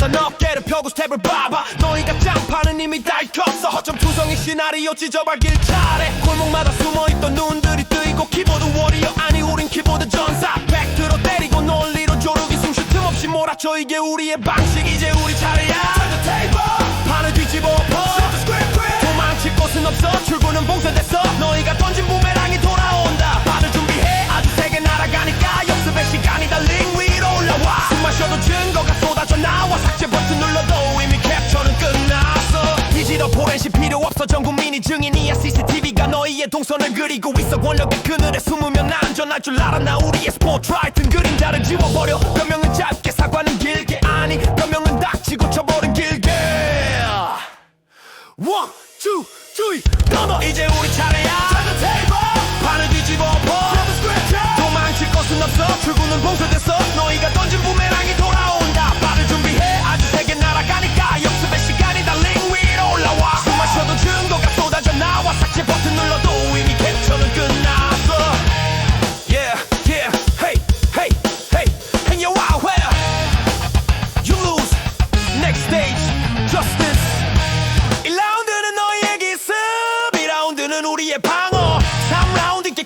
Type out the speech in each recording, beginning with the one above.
일단 어깨를 펴고 스텝을 밟아 너희가 짱파는 이미 달컸어. 허점 투성이 시나리오 찢어발길 차례. 골목마다 숨어있던 눈들이 뜨이고 키보드 워리어 아니 우린 키보드 전사. 팩트로 때리고 논리로 조르기 숨쉴 틈 없이 몰아쳐. 이게 우리의 방식. 이제 우리 차례야. Turn the table 증인이야 CCTV가 너희의 동선을 그리고 있어 권력의 그늘에 숨으면 안전할 줄 알아. 나 우리의 스포트 라이트는 그림 자를 지워버려. 변명은 짧게 사과는 길게. 아니 변명은 닥치고 쳐버린 길게. One,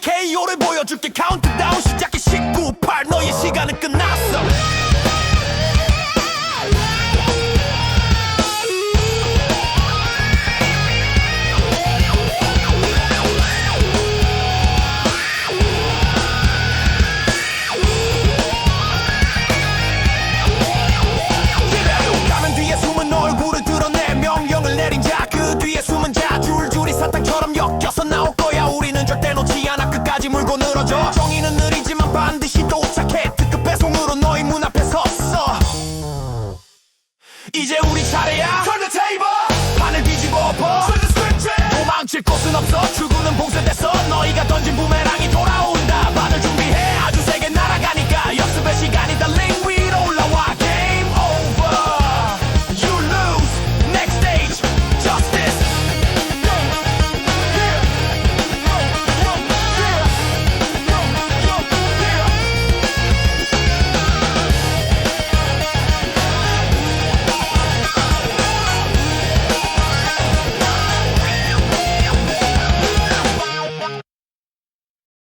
KO를 보여줄게. 카운트다운